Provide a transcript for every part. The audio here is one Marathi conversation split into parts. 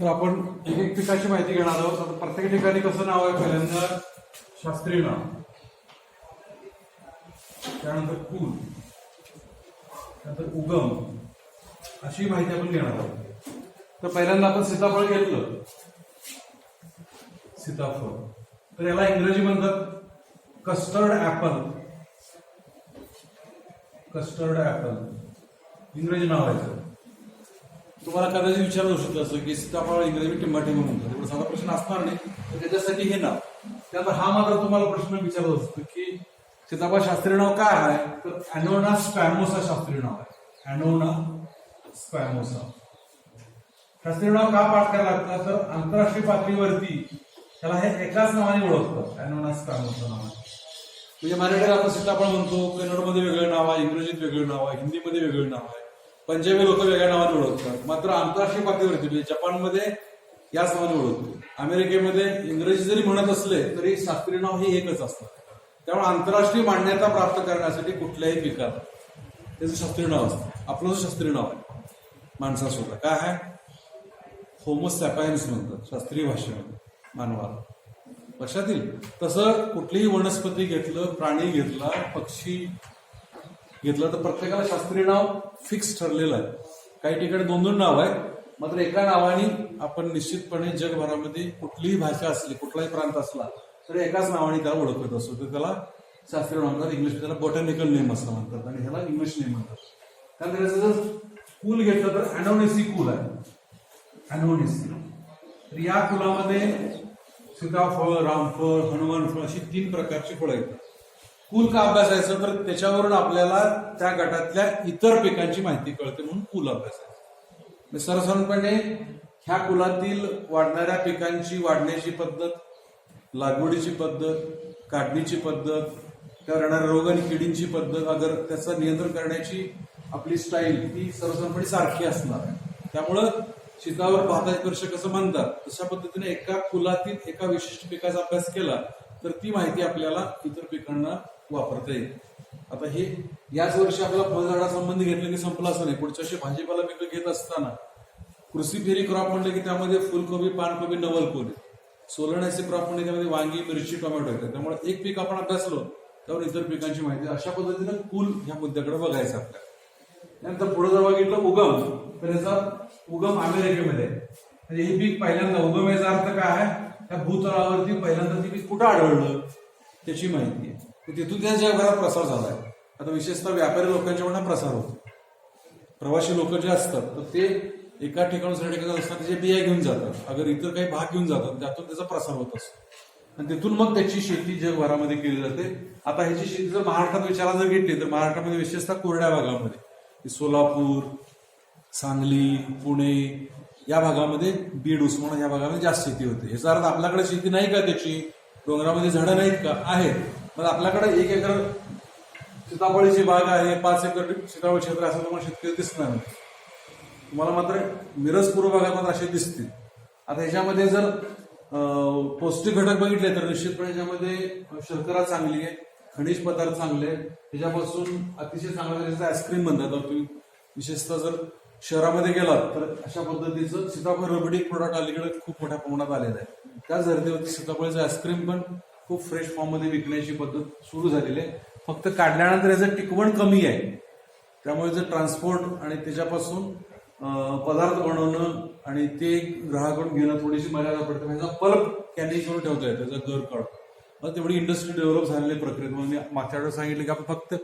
तर आपण एक एक पिकाची माहिती घेणार आहोत. आता प्रत्येक ठिकाणी कसं नाव आहे? पहिल्यांदा शास्त्रीय नाव. त्यानंतर कुल त्यानंतर उगम. अशी माहिती आपण घेणार आहोत. तर पहिल्यांदा आपण सीताफळ घेतलं. सीताफळ. तर याला इंग्रजी म्हणतात कस्टर्ड ऍपल कस्टर्ड ऍपल इंग्रजी नाव आहे तुम्हाला कदाचित विचारलं होऊ असं की सीताफळ इंग्रजी टिंबाटिंब म्हणतात एवढा साधा प्रश्न असणार नाही. तर त्याच्यासाठी हे नाव. त्यानंतर हा मात्र तुम्हाला प्रश्न विचारत असतो की सीताफळ शास्त्रीय नाव काय आहे? तर अॅनोना स्पॅमोसा शास्त्रीय नाव आहे. अॅनोना स्पॅमोसा. शास्त्रीय नाव का पाठ करायला लागतं? तर आंतरराष्ट्रीय पातळीवरती त्याला हे एकाच नावाने ओळखतात. अॅनोना स्पॅमोसा नावाने म्हणजे मराठीत आपण सीताफळ म्हणतो कन्नडमध्ये वेगळं नाव आहे इंग्रजीत वेगळं नाव आहे हिंदीमध्ये वेगळं नाव आहे. पंजाबी लोक वेगळ्या नावाने ओळखतात. मात्र आंतरराष्ट्रीय पातळीवरती म्हणजे जपानमध्ये याच नावाने ओळखतो. अमेरिकेमध्ये इंग्रजी जरी म्हणत असले तरी शास्त्रीय नाव हे एकच असतं. त्यामुळे आंतरराष्ट्रीय मान्यता प्राप्त करण्यासाठी कुठल्याही विकार त्याचं शास्त्रीय नाव असतं. आपलं जो शास्त्रीय नाव आहे माणसासुद्धा काय आहे? होमोसॅपायन्स म्हणतात शास्त्रीय भाषेमध्ये मानवाला. लक्षात येईल? तसं कुठलीही वनस्पती घेतलं प्राणी घेतला पक्षी घेतलं तर प्रत्येकाला शास्त्रीय नाव फिक्स ठरलेलं आहे. काही ठिकाणी दोन दोन नाव आहे मात्र एका नावाने आपण निश्चितपणे जगभरामध्ये कुठलीही भाषा असली कुठलाही प्रांत असला तरी एकाच नावाने त्याला ओळखत. असतो तर त्याला शास्त्रीय नाव म्हणतात इंग्लिश त्याला बॉटॅनिकल नेम असं म्हणतात आणि ह्याला इंग्लिश नेम म्हणतात. कारण त्याचं जर कुल घेतलं तर अनोनेसी कुल आहे. अनोनेसी तर या कुलामध्ये सीताफळ रामफळ हनुमान फळ अशी तीन प्रकारची फळं येतात. पूल का अभ्यासायचं तर त्याच्यावरून आपल्याला त्या गटातल्या इतर पिकांची माहिती कळते म्हणून पूल अभ्यासायचं म्हणजे ह्या कुलातील वाढणाऱ्या पिकांची वाढण्याची पद्धत लागवडीची पद्धत काढणीची पद्धत त्या राहणाऱ्या रोग आणि किडींची पद्धत अगर त्याचं नियंत्रण करण्याची आपली स्टाईल ही सर्वसाधारणपणे सारखी असणार आहे. त्यामुळं शेतावर पाहता वर्ष कसं म्हणतात तशा पद्धतीने एका कुलातील एका विशिष्ट पिकाचा अभ्यास केला तर ती माहिती आपल्याला इतर पिकांना वापरता येईल. आता हे याच वर्षी आपल्याला फळझाडासंबंधी घेतलं की संपलं असं नाही. पुढच्या वर्षी भाजीपाला पिकं घेत असताना कृषी फेरी क्रॉप म्हणलं की त्यामध्ये फुलकोबी पानकोबी नवलकोबी. सोलण्याचे क्रॉप म्हणजे त्यामध्ये वांगी मिरची टोमॅटो येतात. त्यामुळे एक पीक आपण अभ्यासलो त्यावर इतर पिकांची माहिती अशा पद्धतीनं कुल ह्या मुद्द्याकडे बघायचं आपल्याला त्यानंतर पुढे जर बघितलं उगम तर याचा उगम अमेरिकेमध्ये. म्हणजे हे पीक पहिल्यांदा उगम याचा अर्थ काय आहे? त्या भूतळावरती पहिल्यांदा ते पीक कुठं आढळलं? त्याची माहिती आहे. तिथून त्या जगभरात प्रसार झालाय. आता विशेषतः व्यापारी लोकांच्या म्हणा प्रसार होतो. प्रवासी लोक जे असतात तर ते एका ठिकाणून दुसऱ्या ठिकाणी असतात त्याचे बिया घेऊन जातात अगर इतर काही भाग घेऊन जातात त्यातून त्याचा प्रसार होत असतो. आणि तिथून मग त्याची शेती जगभरामध्ये केली जाते. आता ह्याची शेती जर महाराष्ट्रात विचाराला जर घेतली तर महाराष्ट्रामध्ये विशेषतः कोरड्या भागामध्ये सोलापूर सांगली पुणे या भागामध्ये बीड उस्माना या भागामध्ये जास्त शेती होते. याचा अर्थ आपल्याकडे शेती नाही का त्याची? डोंगरामध्ये झाडं नाहीत का? आहेत. मग आपल्याकडे एक एकर सीताफळीची बाग आहे पाच एकर सीताफळ क्षेत्र असं तुम्हाला शेतकरी दिसणार नाही. तुम्हाला मात्र मिरज पूर्व भागात मात्र असे दिसतील. आता ह्याच्यामध्ये जर पौष्टिक घटक बघितले तर निश्चितपणे ह्याच्यामध्ये शर्करा चांगली आहे खनिज पदार्थ चांगले आहेत. ह्याच्यापासून अतिशय चांगल्या तऱ्हेचं आईस्क्रीम म्हणतात तर तुम्ही विशेषतः जर शहरामध्ये गेलात तर अशा पद्धतीचं सीताफळ रबडी प्रोडक्ट अलीकडे खूप मोठ्या प्रमाणात आलेलं आहे. त्याच धर्तीवरती सीताफळाचं आईस्क्रीम पण खूप फ्रेश फॉर्ममध्ये विकण्याची पद्धत सुरू झालेली आहे. फक्त काढल्यानंतर याचं टिकवण कमी आहे. त्यामुळे जर ट्रान्सपोर्ट आणि त्याच्यापासून पदार्थ बनवणं आणि ते ग्राहकडून घेणं थोडीशी मर्यादा पडते ह्याचा पल्प कॅनिंग करून ठेवता येतं त्याचा घर काढून. मग तेवढी इंडस्ट्री डेव्हलप झालेली प्रक्रियेत म्हणून मी मागच्या वेळेस सांगितलं की आपण फक्त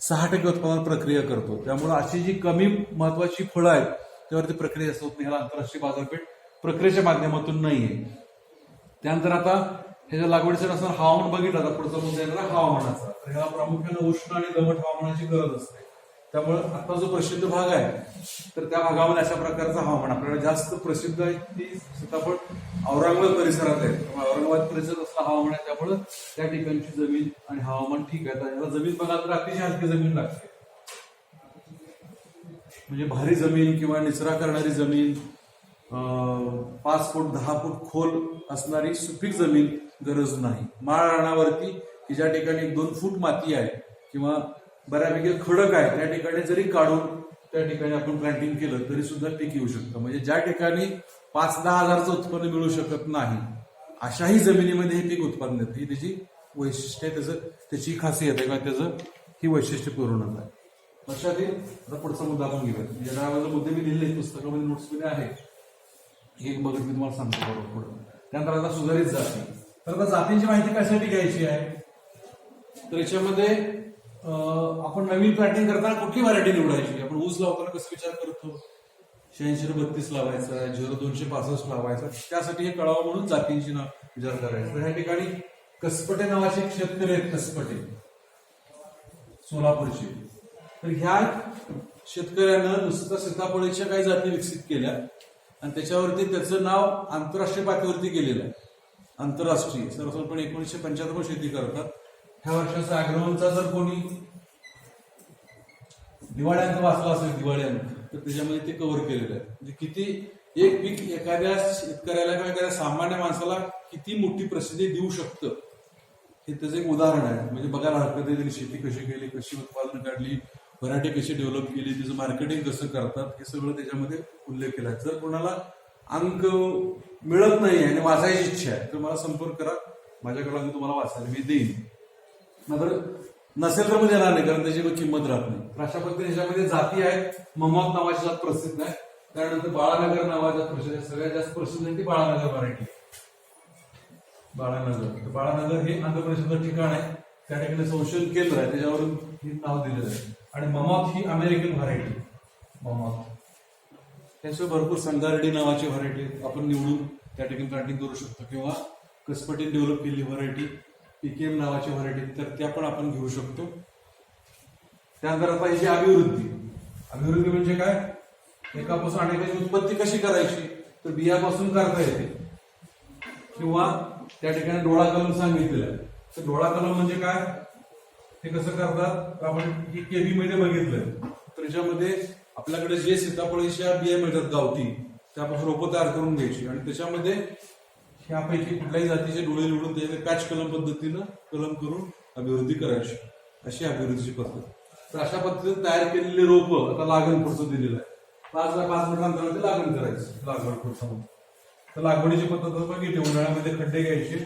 सहा टक्के उत्पादन प्रक्रिया करतो. त्यामुळे अशी जी कमी महत्वाची फळं आहेत त्यावरती प्रक्रिया असत नाही. ह्याला आंतरराष्ट्रीय बाजारपेठ प्रक्रियेच्या माध्यमातून नाही आहे त्यानंतर आता ह्याच्या लागवडीचं असणार हवामान बघितलं तर पुढचा मुद्दा येणार हवामानाचा. तर ह्याला प्रामुख्याने उष्ण आणि दमट हवामानाची गरज असते. त्यामुळे आता जो प्रसिद्ध भाग आहे तर त्या भागामध्ये अशा प्रकारचं हवामान आपल्याला जास्त प्रसिद्ध आहे. ती सीताफळ औरंगाबाद परिसरात आहे. औरंगाबाद परिसरात असलं हवामान आहे त्यामुळे त्या ठिकाणची जमीन आणि हवामान ठीक आहे. तर ह्याला जमीन बघाल तर अतिशय हलकी जमीन लागते. म्हणजे भारी जमीन किंवा निचरा करणारी जमीन पाच फूट दहा फूट खोल असणारी सुपीक जमीन गरज नाही. माळ रानावरती की ज्या ठिकाणी दोन फूट माती आहे किंवा बऱ्यापैकी खडक आहे त्या ठिकाणी जरी काढून त्या ठिकाणी आपण प्लांटिंग केलं तरी सुद्धा पीक येऊ शकतं. म्हणजे ज्या ठिकाणी पाच दहा हजारचं उत्पन्न मिळू शकत नाही अशाही जमिनीमध्ये हे पीक उत्पादन येतं. ही त्याची वैशिष्ट्य आहे त्याचं त्याची खासियत आहे किंवा त्याचं ही वैशिष्ट्य पूर्ण आहे. लक्षात येईल? आता पुढचा मुद्दा आपण घेऊया म्हणजे मुद्दे मी लिहिले पुस्तकामध्ये नोट्समध्ये आहे. हे बघत मी तुम्हाला सांगतो बरोबर पुढं. त्यानंतर आता सुधारित जाती. तर आता जातींची माहिती कशासाठी घ्यायची आहे? तर याच्यामध्ये आपण नवीन प्लॅटिंग करताना कुठली व्हरायटी निवडायची? आपण ऊस लावताना कसं विचार करतो? शहाऐंशी बत्तीस लावायचा झिरो दोनशे पासष्ट लावायचा. त्यासाठी हे कळावं म्हणून जातींची ना विचार करायचा. तर ह्या ठिकाणी कसपटे नावाचे शेतकरी आहेत कसपटे. सोलापूरचे. तर ह्या शेतकऱ्यानं नुसतं सीताफळीच्या काही जाती विकसित केल्या. आणि त्याच्यावरती त्याचं नाव आंतरराष्ट्रीय पातळीवरती केलेलं आहे. आंतरराष्ट्रीय. सर्वसाधारणपणे एकोणीसशे पंच्याहत्तर शेती करतात. ह्या वर्षाचा आग्रहांचा जर कोणी दिवाळ्यांत वाचला असेल दिवाळ्यानं तर त्याच्यामध्ये ते कव्हर केलेलं आहे. म्हणजे किती एक पीक एखाद्या शेतकऱ्याला किंवा एखाद्या सामान्य माणसाला किती मोठी प्रसिद्धी देऊ शकतं हे त्याचं एक उदाहरण आहे. म्हणजे बघायला हरकत आहे त्यांनी शेती कशी केली कशी उत्पादन काढली व्हरायटी कशी डेव्हलप केली तिचं मार्केटिंग कसं करतात हे सगळं त्याच्यामध्ये उल्लेख केला. आहे जर कोणाला अंक मिळत नाही आणि वाचायची इच्छा आहे तर मला संपर्क करा. माझ्याकडे अंक तुम्हाला वाचायला मी देईन. मात्र नसेल तर मग देणार नाही कारण त्याची किंमत राहत नाही. अशा पद्धतीने ह्याच्यामध्ये जाती आहेत ममत नावाची जात प्रसिद्ध आहे. त्यानंतर बाळानगर नावाच्या प्रसिद्ध आहे. सगळ्यात जास्त प्रसिद्ध आहे ती बाळानगर व्हरायटी बाळानगर. बाळानगर हे आंध्र प्रदेशाचं ठिकाण आहे. त्या ठिकाणी संशोधन केंद्र आहे. त्याच्यावरून हे नाव दिलेलं आहे. आणि ममॉथ ही अमेरिकन व्हरायटी ममॉथ. त्याशिवाय भरपूर संगारडी नावाची व्हरायटी आपण निवडून त्या ठिकाणी प्लांटिंग करू शकतो. किंवा कसपटीने डेव्हलप केलेली व्हरायटी पीकेएम नावाची व्हरायटी तर त्या पण आपण घेऊ शकतो. त्यानंतर आता याची अभिवृद्धी. अभिवृद्धी म्हणजे काय? एकापासून अनेकाची उत्पत्ती कशी करायची? तर बियापासून करता येते. किंवा त्या ठिकाणी डोळा कलम सांगितलेला तर डोळा कलम म्हणजे काय? ते कसं करतात? तर आपण ही केबी मध्ये बघितलं. तर याच्यामध्ये आपल्याकडे जे सीताफळीच्या बिया मिळतात गावठी त्यापासून रोपं तयार करून घ्यायची. आणि त्याच्यामध्ये ह्यापैकी कुठल्याही जातीचे डोळे निवडून त्याच्यामध्ये पॅच कलम पद्धतीनं कलम करून अभिवृद्धी करायची. अशी अभिवृद्धीची पद्धत. तर अशा पद्धतीने तयार केलेली रोपं आता लागण पुढचं दिलेलं आहे. पाच बाय पाच मीटर ते लागण करायचं. लागवड पुढचं तर लागवडीची पद्धत बघितली. उन्हाळ्यामध्ये खड्डे घ्यायचे.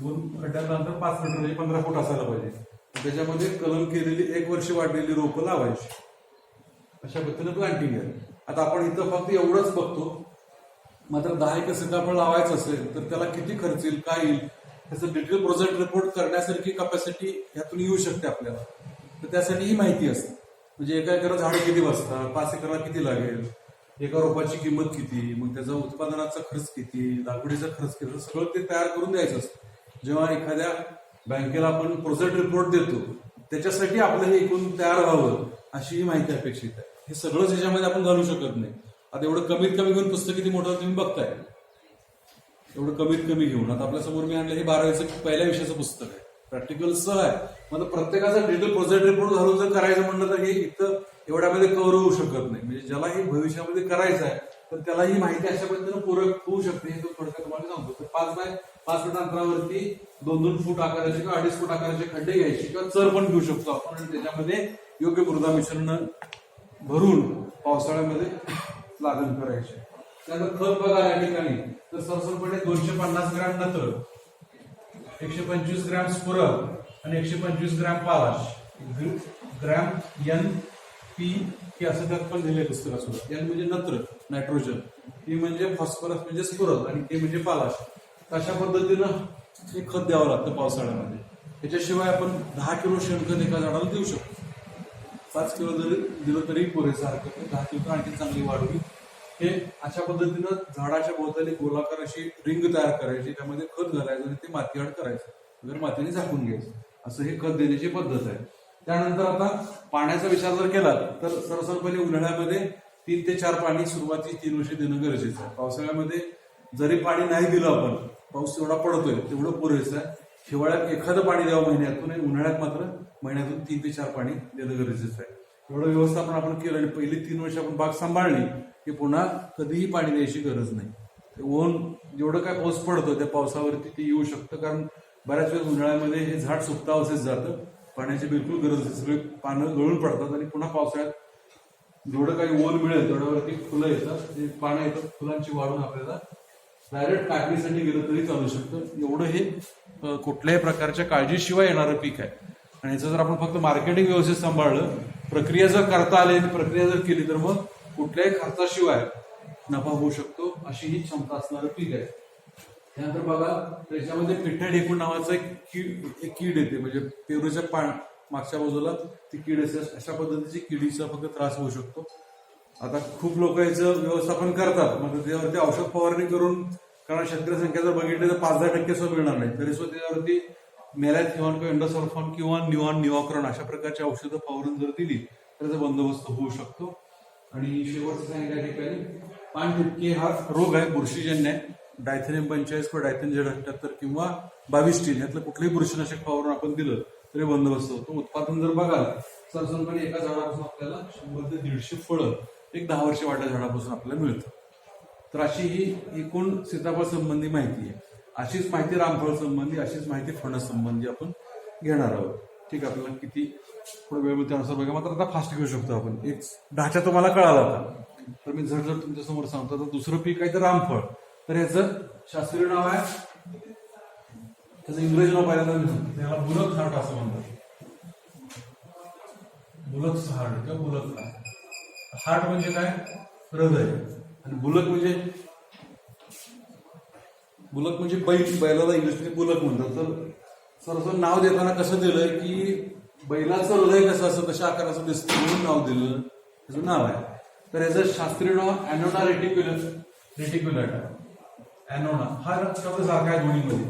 दोन खड्ड्यानंतर पाच मीटर म्हणजे पंधरा फूट असायला पाहिजे. त्याच्यामध्ये कलम केलेली एक वर्ष वाढलेली रोपं लावायची. अशा पद्धतीने प्लांटिंग आहे. आता आपण इथं फक्त एवढंच बघतो. मात्र दहा एकर सीताफळ लावायचं असेल तर त्याला किती खर्च येईल काय येईल? त्याचं डिटेल प्रोजेक्ट रिपोर्ट करण्यासारखी कपॅसिटी यातून येऊ शकते आपल्याला. तर त्यासाठी ही माहिती असते. म्हणजे एका एकरा झाडं किती बसतात पाच एकरला किती लागेल? एका रोपाची किंमत किती? मग त्याचा उत्पादनाचा खर्च किती? लागवडीचा खर्च किती? सगळं ते तयार करून द्यायचं असतं. जेव्हा एखाद्या बँकेला आपण प्रोजेक्ट रिपोर्ट देतो. त्याच्यासाठी आपलं हे एकूण तयार व्हावं अशी ही माहिती अपेक्षित आहे. हे सगळंच याच्यामध्ये आपण घालू शकत नाही. आता एवढं कमीत कमी घेऊन पुस्तक किती मोठं तुम्ही बघताय. एवढं कमीत कमी घेऊन. आता आपल्यासमोर मी आणलं हे बारावीचं पहिल्या विषयाचं पुस्तक आहे. प्रॅक्टिकल सह आहे. मग प्रत्येकाचा डिटेल प्रोजेक्ट रिपोर्ट घालून जर करायचं म्हणलं तर हे इथं एवढ्यामध्ये कव्हर होऊ शकत नाही. म्हणजे ज्याला हे भविष्यामध्ये करायचं आहे तर त्याला ही माहिती अशा पद्धतीनं पूरक होऊ शकते हे थोडक्यात तुम्हाला सांगतो. तर पाच बाय पाच फूट अंतरावरती दोन दोन फूट आकाराचे किंवा अडीच फूट आकाराचे खड्डे घ्यायचे किंवा चर पण घेऊ शकतो आपण आणि त्याच्यामध्ये योग्य मृदा मिश्रण भरून पावसाळ्यामध्ये लागण करायचे. त्यानंतर खत बघा या ठिकाणी. तर सरसरपणे दोनशे पन्नास ग्रॅम नत्र एकशे पंचवीस ग्रॅम स्फुरक आणि एकशे पंचवीस ग्रॅम पालाश ग्रॅम यन पी हे असं त्यात पण दिले पुस्तकात एन म्हणजे नत्र नायट्रोजन. पी म्हणजे फॉस्फरस म्हणजे स्फुरल आणि के म्हणजे पालाश. अशा पद्धतीनं हे खत द्यावं लागतं पावसाळ्यामध्ये. त्याच्याशिवाय आपण दहा किलो शेणखत एका झाडाला देऊ शकतो. पाच किलो जरी दिलं तरी पुरेसं हरकत नाही. दहा किलो आणखी चांगली वाढवी हे अशा पद्धतीनं झाडाच्या भोवताली गोलाकार अशी रिंग तयार करायची त्यामध्ये खत घालायचं आणि ते मातीआड करायचं. जर मातीने झाकून घ्यायचं. असं हे खत देण्याची पद्धत आहे. त्यानंतर आता पाण्याचा विचार जर केला तर सरसरपणे उन्हाळ्यामध्ये तीन ते चार पाणी सुरुवाती तीन वर्षे देणं गरजेचं आहे. पावसाळ्यामध्ये जरी पाणी नाही दिलं आपण पाऊस तेवढा पडतोय तेवढं पुरेसं आहे. हिवाळ्यात एखादं पाणी द्यावं महिन्यातून आणि उन्हाळ्यात मात्र महिन्यातून तीन ते चार पाणी देणं गरजेचं आहे. एवढं व्यवस्थापन आपण केलं आणि पहिली तीन वर्ष आपण बाग सांभाळली की पुन्हा कधीही पाणी द्यायची गरज नाही. ऊन जेवढं काय पाऊस पडतो त्या पावसावरती ते येऊ शकतं कारण बऱ्याच वेळेस उन्हाळ्यामध्ये हे झाड सुप्तावस्थेत जातं. पाण्याची बिलकुल गरज असते सगळे पानं गळून पडतात आणि पुन्हा पावसाळ्यात जेवढं काही ओल मिळेल तेवढ्यावरती फुलं येतात. ते पानं येतात फुलांची वाढून आपल्याला डायरेक्ट काढणीसाठी गेलं तरी चालू शकतं. एवढं हे कुठल्याही प्रकारच्या काळजीशिवाय येणारं पीक आहे. आणि याचं जर आपण फक्त मार्केटिंग व्यवस्थित सांभाळलं प्रक्रिया जर करता आली प्रक्रिया जर केली तर मग कुठल्याही खर्चाशिवाय नफा होऊ शकतो अशी ही क्षमता असणारं पीक आहे. त्यानंतर बघा त्याच्यामध्ये पिठ्या ढेकूण नावाचं एक कीड एक कीड येते. म्हणजे पेरूच्या पान मागच्या बाजूला ती कीड असते अशा पद्धतीची किडीचा फक्त त्रास होऊ शकतो. आता खूप लोक याचं व्यवस्थापन करतात. मग त्याच्यावरती औषध फवारणी करून कारण शेतकरी संख्या जर बघितली तर पाच दहा टक्के सुद्धा मिळणार नाही. तरी सुद्धा त्याच्यावरती मॅलॅथिऑन किंवा एंडोसल्फॉन किंवा निवान निवाकरण अशा प्रकारची औषधं फवारून जर दिली तर त्याचा बंदोबस्त होऊ शकतो. आणि शेवटचं सांगितलं ठिकाणी पान हा रोग आहे बुरशीजन्य आहे. डायथेनियम पंचेचाळीस किंवा डायथेन झेड अठ्याहत्तर किंवा बावीस टीन यातलं कुठलंही बुरशीनाशक फवारून आपण दिलं तरी बंदोबस्त होतो. उत्पादन जर बघाल सरसनपणे एका झाडापासून आपल्याला शंभर ते दीडशे फळं एक दहा वर्ष वाट्या झाडापासून आपल्याला मिळतं तर अशी ही एकूण सीताफळ संबंधी माहिती आहे. अशीच माहिती रामफळ संबंधी अशीच माहिती फणस संबंधी आपण घेणार आहोत. ठीक आहे आपल्याला किती थोडं वेळ त्यानुसार बघा. मात्र आता फास्ट घेऊ शकतो आपण. एक ढाचा तुम्हाला कळाला होता तर मी जर जर तुमच्यासमोर सांगतो. तर दुसरं पीक आहे तर रामफळ. तर याचं शास्त्रीय नाव आहे. त्याचं इंग्रजी नाव पाहिलं तर त्याला बुलक हार्ट असं म्हणतात. बुलक हार्ट किंवा बुलक हार्ट हार्ट म्हणजे काय? हृदय. आणि बुलक म्हणजे बुलक म्हणजे बैल. बैलाला इंग्लिशमध्ये बुलक म्हणतात. तर सरसर नाव देताना कसं दिलंय की बैलाचं हृदय कसं असं कशा आकाराचं दिसतं म्हणून नाव दिलं. त्याचं नाव आहे. तर याचं शास्त्रीय नाव अॅनोना रेटिक्युलर रेटिक्युलर. ॲनोना हा शब्द सारखा आहे दोन्हीमध्ये.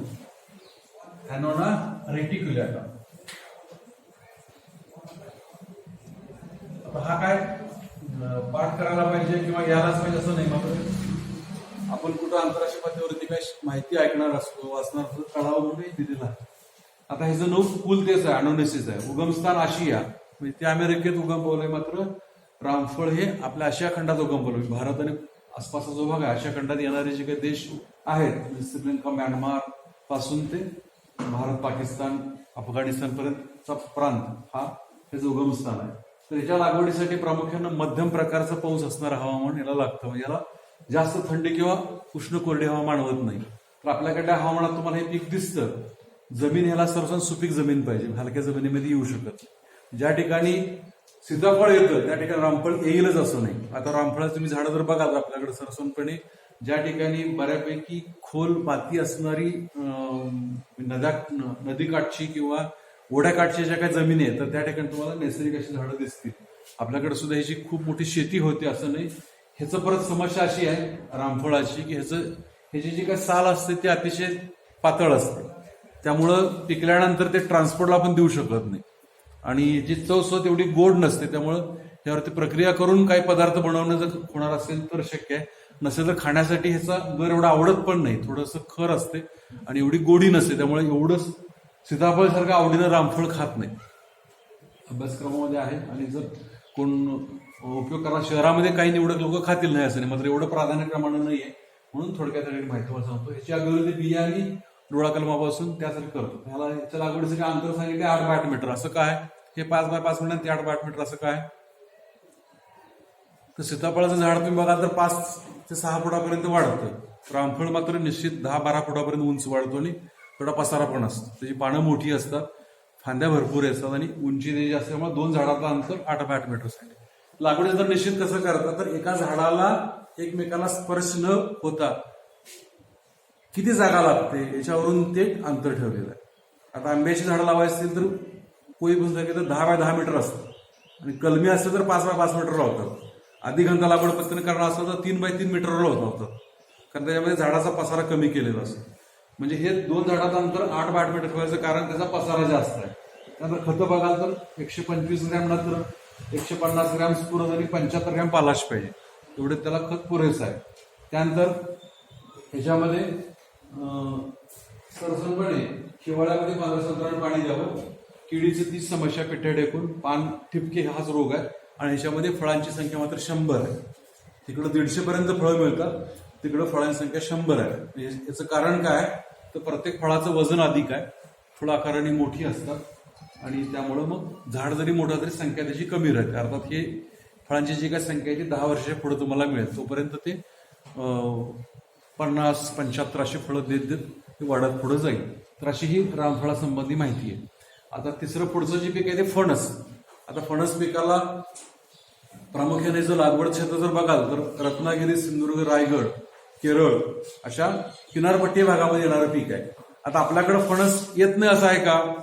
एनोना रेटिक्युलॅटा आता. हा काय पाठ करायला पाहिजे किंवा यायलाच पाहिजे असं नाही मात्र आपण कुठं आंतरराष्ट्रीय पातळीवरती काही माहिती ऐकणार असतो वाचणार असतो कळावं म्हणून दिलेला आता ह्याचं नाव कुल तेच आहे अनोनेसिस आहे उगमस्थान आशिया म्हणजे ते अमेरिकेत उगम पावलंय मात्र रामफळ हे आपल्या आशिया खंडात उगम पावलं भारत आणि आसपासचा जो भाग आहे आशिया खंडात येणारे जे काही देश आहेत श्रीलंका म्यानमारपासून ते भारत पाकिस्तान अफगाणिस्तान पर्यंतचा प्रांत हा त्याचं उगमस्थान आहे. तर याच्या लागवडीसाठी प्रामुख्यानं मध्यम प्रकारचा पाऊस असणारं हवामान याला लागतं. म्हणजे याला जास्त थंडी किंवा उष्ण कोरडे हवामान होत नाही. तर आपल्याकडल्या हवामानात तुम्हाला हे पीक दिसतं. जमीन ह्याला सर्वसाधारण सुपीक जमीन पाहिजे. हलक्या जमिनीमध्ये येऊ शकत ज्या ठिकाणी सीताफळ येतं त्या ठिकाणी रामफळ येईलच असं नाही. आता रामफळाचं तुम्ही झाडं जर बघाल आपल्याकडे सरसोनपणे ज्या ठिकाणी बऱ्यापैकी खोल माती असणारी नद्या नदीकाठची किंवा ओढ्याकाठच्या ज्या काही जमिनी आहेत तर त्या ठिकाणी तुम्हाला नैसर्गिक अशी झाडं दिसतील. आपल्याकडे सुद्धा ह्याची खूप मोठी शेती होते असं नाही ह्याचं परत समस्या अशी आहे रामफळाची की ह्याचं ह्याची जी काही साल असते ती अतिशय पातळ असते. त्यामुळं पिकल्यानंतर ते ट्रान्सपोर्टला आपण देऊ शकत नाही. आणि जी चव सुद्धा तेवढी गोड नसते त्यामुळं त्यावरती प्रक्रिया करून काही पदार्थ बनवणं जर होणार असेल तर शक्य आहे. नसेल तर खाण्यासाठी ह्याचा गर एवढा आवडत पण नाही थोडंसं खर असते आणि एवढी गोडी नसते त्यामुळे एवढंच सीताफळ सारखं आवडीनं रामफळ खात नाही. अभ्यासक्रमामध्ये आहे आणि जर कोण उपयोग करा शहरामध्ये काही निवडक लोक खातील नाही असं नाही मात्र एवढं प्राधान्यक्रमानं नाही आहे म्हणून थोडक्यात माहिती सांगतो ह्याची अगोदर बिया आणि डोळा कलमापासून त्यासाठी करतो. ह्याला याच्या लागवडीसाठी अंतर सांगितले आठ बाय आठ मीटर. असं काय? हे पाच बाय पाच मिनिट ते आठ बाय आठ मीटर असं काय? तर सीताफळाचं झाड तुम्ही बघाल तर पाच ते सहा फुटापर्यंत वाढतं. रामफळ मात्र निश्चित दहा बारा फुटापर्यंत उंच वाढतो आणि थोडा पसारा पण असतो. त्याची पानं मोठी असतात फांद्या भरपूर असतात आणि उंची त्याची असल्यामुळे दोन झाडाचं अंतर आठ बाय आठ मीटर सांगितलं लागवडी जर निश्चित कसं करतात तर एका झाडाला एकमेकाला स्पर्श न होता किती जागा लागते? याच्यावरून ते अंतर ठेवलेलं आहे. आता आंब्याची झाडं लावायची असतील तर कोळी पण की तर दहा बाय दहा मीटर असतं. आणि कलमी असतं तर पाच बाय पाच मीटर लावतात. आधी घंटा लागवड पद्धतीने करणार असलं तर तीन बाय तीन मीटरवर लावतात. कारण त्याच्यामध्ये झाडाचा पसारा कमी केलेला असतो. म्हणजे हे दोन झाडाचं अंतर आठ बाय आठ मीटर ठेवायचं कारण त्याचा पसारा जास्त आहे. त्यानंतर खतं बघाल तर एकशे पंचवीस ग्रॅम तर एकशे पन्नास ग्रॅम स्फुरद आणि पंच्याहत्तर ग्रॅम पालाश पाहिजे. एवढे त्याला खत पुरेसं आहे. त्यानंतर ह्याच्यामध्ये अं, हिवाळ्यामध्ये पांढऱ्या सतरा पाणी द्यावं. किडीचं तीच समस्या पिठ्या टेकून पान ठिपके हाच रोग आहे. आणि ह्याच्यामध्ये फळांची संख्या मात्र शंभर आहे. तिकडं दीडशेपर्यंत फळं मिळतात. तिकडं फळांची संख्या शंभर आहे. म्हणजे याचं कारण काय? तर प्रत्येक फळाचं वजन अधिक आहे. फळं आकाराने मोठी असतात. आणि त्यामुळं मग झाड जरी मोठं तरी संख्या त्याची कमी राहते. अर्थात हे फळांची जी काही संख्या आहे ती दहा वर्षाच्या पुढे तुम्हाला मिळेल. तोपर्यंत ते पन्नास पंच्याहत्तर अशी फळं देत देत ते वाढत पुढं जाईल. तर अशी ही रामफळासंबंधी माहिती आहे. आता तिसरं पुढचं जे पीक आहे ते फणस. आता फणस पिकाला प्रामुख्याने जर लागवड क्षेत्र जर बघाल तर रत्नागिरी सिंधुदुर्ग रायगड केरळ अशा किनारपट्टी भागामध्ये येणारं पीक आहे. आता आपल्याकडं फणस येत नाही असं आहे का?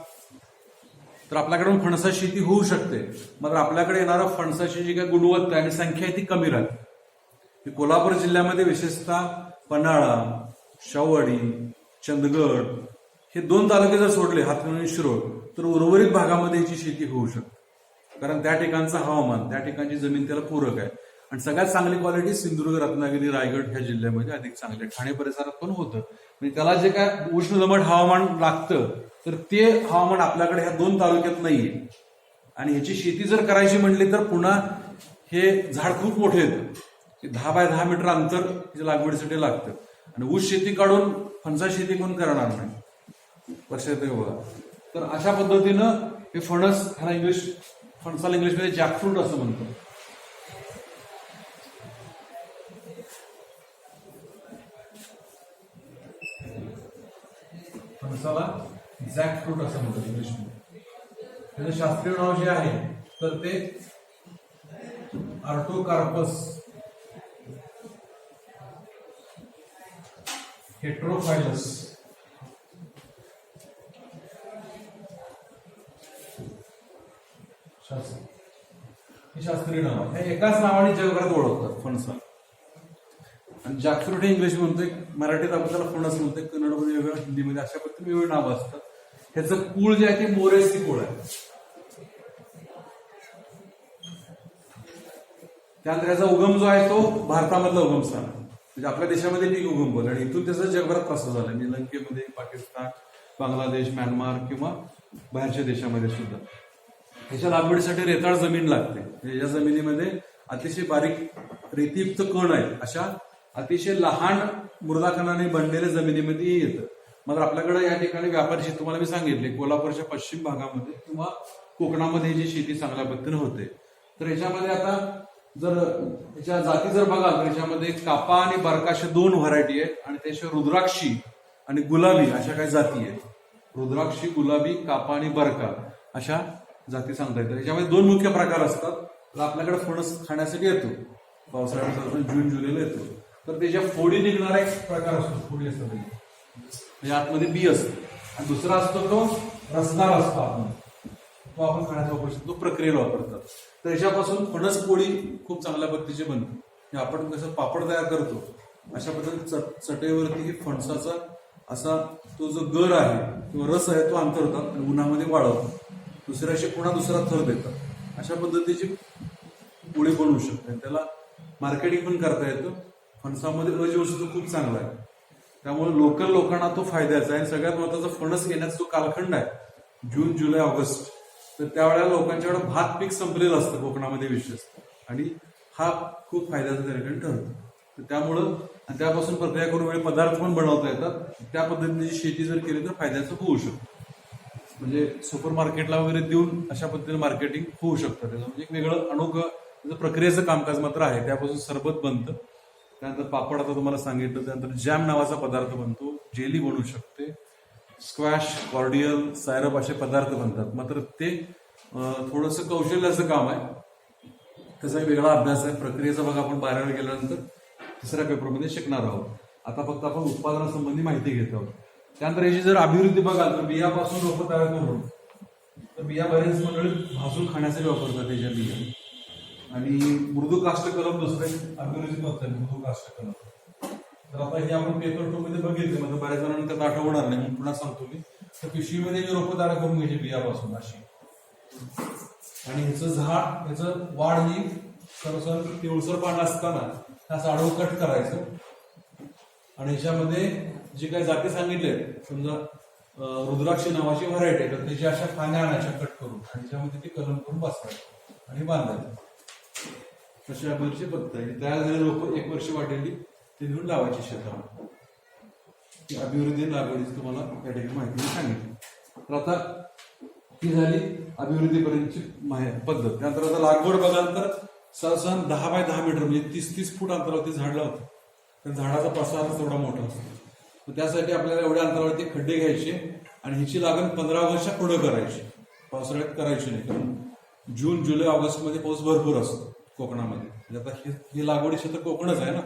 तर आपल्याकडून फणसा शेती होऊ शकते. मात्र आपल्याकडे येणारा फणसाची जी काही गुणवत्ता आणि संख्या आहे ती कमी राहते. कोल्हापूर जिल्ह्यामध्ये विशेषतः पन्हाळा शाहूवाडी चंदगड हे दोन तालुके जर सोडले हातकणंगले शिरोळ तर उर्वरित भागामध्ये याची शेती होऊ शकते. कारण त्या ठिकाणचं हवामान त्या ठिकाणची जमीन त्याला पूरक आहे. आणि सगळ्यात चांगली क्वालिटी सिंधुदुर्ग रत्नागिरी रायगड ह्या जिल्ह्यामध्ये अधिक चांगली आहे. ठाणे परिसरात पण होतं. म्हणजे त्याला जे काय उष्ण दमट हवामान लागतं तर ते हवामान आपल्याकडे ह्या दोन तालुक्यात नाहीये. आणि ह्याची शेती जर करायची म्हणली तर पुन्हा हे झाड खूप मोठे येतं दहा बाय दहा मीटर अंतर तिच्या लागवडीसाठी लागतं. आणि ऊस शेती काढून फणसा शेती कोण करणार नाही? लक्षात येते बघा तर अशा पद्धतीनं हे फणस ह्याला इंग्लिश फणसाला इंग्लिशमध्ये जॅकफ्रूट असं म्हणतो. फणसाला जॅकफ्रूट असं म्हणतात इंग्लिशमध्ये. त्याचं शास्त्रीय नाव जे आहे तर ते आर्टोकार्पस हेट्रोफायलस. शास्त्र. हे शास्त्रीय नाव. आहे हे एकाच नावाने जगभरात ओळखतात फणसा. आणि जॅकफ्रूट इंग्लिश म्हणतोय मराठीत आपण त्याला फणस म्हणतोय कन्नडमध्ये वेगळं हिंदीमध्ये अशा पद्धतीने वेगळी नावं असतात. ह्याचं कुळ जे आहे ते मोरेसी कुळ आहे. त्यानंतर याचा उगम जो आहे तो भारतामधला उगम स्थान आहे. म्हणजे आपल्या देशामध्ये पीक उगम आणि इथून त्याचा जगभरात प्रसार झाला म्हणजे लंकेमध्ये पाकिस्तान बांगलादेश म्यानमार किंवा बाहेरच्या देशामध्ये सुद्धा. ह्याच्या लागवडीसाठी रेताळ जमीन लागते. म्हणजे या जमिनीमध्ये अतिशय बारीक रेतीयुक्त कण आहेत. अशा अतिशय लहान मृदाकणाने बनलेल्या जमिनीमध्ये येतं. मात्र आपल्याकडे या ठिकाणी व्यापारी तुम्हाला मी सांगितले कोल्हापूरच्या पश्चिम भागामध्ये किंवा कोकणामध्ये जी शेती चांगल्या पद्धतीने होते. तर ह्याच्यामध्ये आता जर त्याच्या जाती जर बघाल तर याच्यामध्ये कापा आणि बरका अशा दोन व्हरायटी आहेत. आणि त्याशिवाय रुद्राक्षी आणि गुलाबी अशा काही जाती आहेत. रुद्राक्षी गुलाबी कापा आणि बरका अशा जाती सांगता येतात. याच्यामध्ये दोन मुख्य प्रकार असतात. तर आपल्याकडे फणस खाण्यासाठी येतो. पावसाळ्यात जून जुलैला येतो. तर त्याच्या फोडी निघणारा एक प्रकार असतो. फोडी असतात. म्हणजे आतमध्ये बी असतो. आणि दुसरा असतो तो रसदार असतो आपण. तो आपण खाण्याचा वापरू शकतो तो प्रक्रियेला वापरतात. तर याच्यापासून फणस पोळी खूप चांगल्या पद्धतीची बनते. आपण कसं पापड तयार करतो अशा पद्धतीने चट- चटईवरती हे फणसाचा असा तो जो गर आहे किंवा रस आहे तो अंतरतात आणि उन्हामध्ये वाळवतात दुसऱ्याशी पुन्हा दुसरा थर देतात. अशा पद्धतीची पोळी बनवू शकते. त्याला मार्केटिंग पण करता येतं. फणसामध्ये अजीवनसत्व खूप चांगला आहे. त्यामुळे लोकल लोकांना तो फायद्याचा आहे. आणि सगळ्यात महत्त्वाचा फणस येण्याचा जो कालखंड आहे. जून जुलै ऑगस्ट. तर त्यावेळेला लोकांच्याकडे भात पीक संपलेलं असतं कोकणामध्ये विशेष. आणि हा खूप फायद्याचा त्या ठिकाणी ठरतो. तर त्यामुळं आणि त्यापासून प्रक्रिया करून वेळ पदार्थ पण बनवता येतात. त्या पद्धतीने शेती जर केली तर फायद्याचं होऊ शकतं. म्हणजे सुपर मार्केटला वगैरे देऊन अशा पद्धतीने मार्केटिंग होऊ शकतं. त्याचं म्हणजे एक वेगळं अनोखं त्याचं प्रक्रियेचं कामकाज मात्र आहे. त्यापासून सरबत बनतं. त्यानंतर पापड आता तुम्हाला सांगितलं. त्यानंतर जॅम नावाचा पदार्थ बनतो. जेली बनू शकते. स्क्वॅश कॉर्डियल सायरप असे पदार्थ बनतात. मात्र ते थोडंसं कौशल्याचं काम आहे. त्याचा एक वेगळा अभ्यास आहे. प्रक्रियेचा भाग आपण बारावी गेल्यानंतर तिसऱ्या पेपरमध्ये शिकणार आहोत. आता फक्त आपण उत्पादनासंबंधी माहिती घेत आहोत. त्यानंतर याची जर अभिवृद्धी बघाल तर बियापासून रोपं तयार करून तर बिया बऱ्याच मंडळी भाजून खाण्यासाठी वापरतात त्याच्या बिया. आणि मृदू काष्ट कलम दुसरे अभिवृद्धी पद्धत मृदू काष्ट कलम. तर आता हे आपण पेपर टू मध्ये बघितले म्हणजे बऱ्याच जणांना त्यात आठवणार नाही म्हणून पुन्हा सांगतो मी. तर पिशवीमध्ये जी रोपं तयार करून घ्यायची बियापासून अशी. आणि ह्याचं झाड ह्याचं वाढ ही सरसर पिवळसर पान असताना त्याचं आडवं कट करायचं. आणि ह्याच्यामध्ये जे काही जाती सांगितले समजा रुद्राक्षी नावाची व्हरायटी आहे तर त्याची अशा फाण्या आणायच्या कट करून आणि त्याच्यामध्ये ते कलम करून बसवायचं आणि बांधायचं. तशी अभिवृद्धीची पद्धत आहे तयार झालेली लोक एक वर्ष वाटेली ते घेऊन लावायची शेतात अभिवृद्धी लागवडीची तुम्हाला या ठिकाणी माहिती मी सांगितली. तर आता ही झाली अभिवृद्धीपर्यंतची पद्धत. त्यानंतर आता लागवड बघाल तर दहा बाय दहा मीटर म्हणजे तीस तीस फूट अंतरावरती झाड लावतं तर झाडाचा पसारा तेवढा मोठा असतो. त्यासाठी आपल्याला एवढ्या अंतरावरती खड्डे घ्यायचे आणि ह्याची लागण पंधरा ऑगस्टच्या पुढे करायची. पावसाळ्यात करायची नाही कारण जून जुलै ऑगस्टमध्ये पाऊस भरपूर असतो कोकणामध्ये. म्हणजे आता ही लागवडी क्षेत्र कोकणच आहे ना.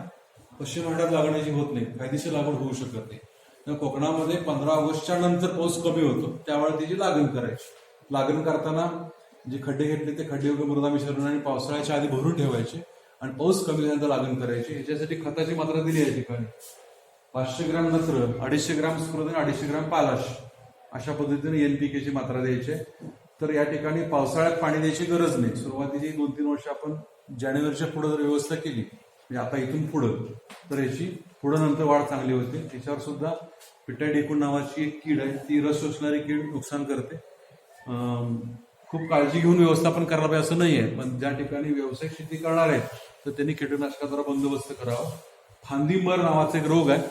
पश्चिम भांड्यात लागण्याची होत नाही. कायदेशीर लागवड होऊ शकत नाही. तर कोकणामध्ये पंधरा ऑगस्टच्या नंतर पाऊस कमी होतो. त्यावेळेला त्याची लागण करायची. लागण करताना जे खड्डे घेतले ते खड्डे वगैरे मृदा मिश्रण आणि पावसाळ्याच्या आधी भरून ठेवायचे आणि पाऊस कमी झाल्यानंतर लागण करायची. याच्यासाठी खताची मात्रा दिली आहे या ठिकाणी. पाचशे ग्राम नत्र अडीचशे ग्राम स्फुरद आणि अडीचशे ग्राम पालाश अशा पद्धतीने एनपीकेची मात्रा द्यायची तर या ठिकाणी पावसाळ्यात पाणी द्यायची गरज नाही. सुरुवातीची दोन तीन वर्ष आपण जानेवारीच्या पुढे जर व्यवस्था केली म्हणजे आता इथून पुढं. तर याची पुढं नंतर वाढ चांगली होते. त्याच्यावर सुद्धा पिटा डेकून नावाची एक कीड आहे. ती रस शोषणारी कीड नुकसान करते. खूप काळजी घेऊन व्यवस्थापन करायला पाहिजे असं नाही आहे पण ज्या ठिकाणी व्यावसायिक शेती करणार आहेत तर त्यांनी कीटकनाशकाद्वारा बंदोबस्त करावा. फांदीमर नावाचा एक रोग आहे.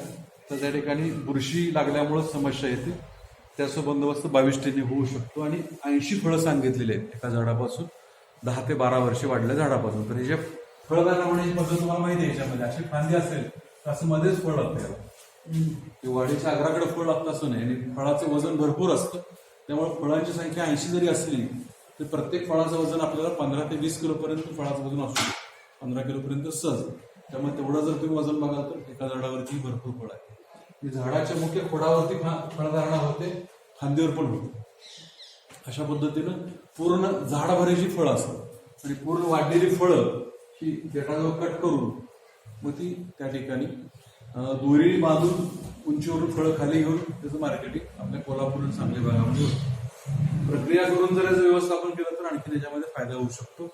तर त्या ठिकाणी बुरशी लागल्यामुळं समस्या येते. त्याचा बंदोबस्त बावीस होऊ शकतो. आणि ऐंशी फळं सांगितलेली आहेत एका झाडापासून. दहा ते बारा वर्षे वाढल्या झाडापासून. तर हे जे फळबागा होण्याची पद्धत तुम्हाला माहिती आहे याच्यामध्ये. अशी फांदी असेल तर असं मध्येच फळ लागतं याला. ते वाढीच्या अग्राकडे फळ लागतं असं नाही. आणि फळाचं वजन भरपूर असतं. त्यामुळे फळांची संख्या ऐंशी जरी असली तर प्रत्येक फळाचं वजन आपल्याला पंधरा ते वीस किलोपर्यंत फळाचं वजन असू शकतं. पंधरा किलोपर्यंत सहज. त्यामुळे तेवढं जर तुम्ही वजन बघाल तर एका झाडावरती भरपूर फळ आहे. झाडाच्या मुख्य खोडावरती फा- फळधारणा होते. फांदीवर पण होते. अशा पद्धतीनं पूर्ण झाडभराची फळं असतात. आणि पूर्ण वाढलेली फळं ती देठाजवळ कट करून मग ती त्या ठिकाणी दोरी बांधून उंचीवरून फळं खाली घेऊन त्याचं मार्केटिंग आपल्या कोल्हापूर आणि सांगली भागामध्ये होतं. प्रक्रिया करून जर याचं व्यवस्थापन केलं तर आणखी त्याच्यामध्ये फायदा होऊ शकतो.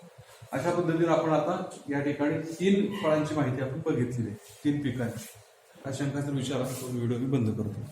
अशा पद्धतीने आपण आता या ठिकाणी तीन फळांची माहिती आपण बघितलेली आहे तीन पिकांची. काय शंकाचा विचार आपण व्हिडिओ मी बंद करतो.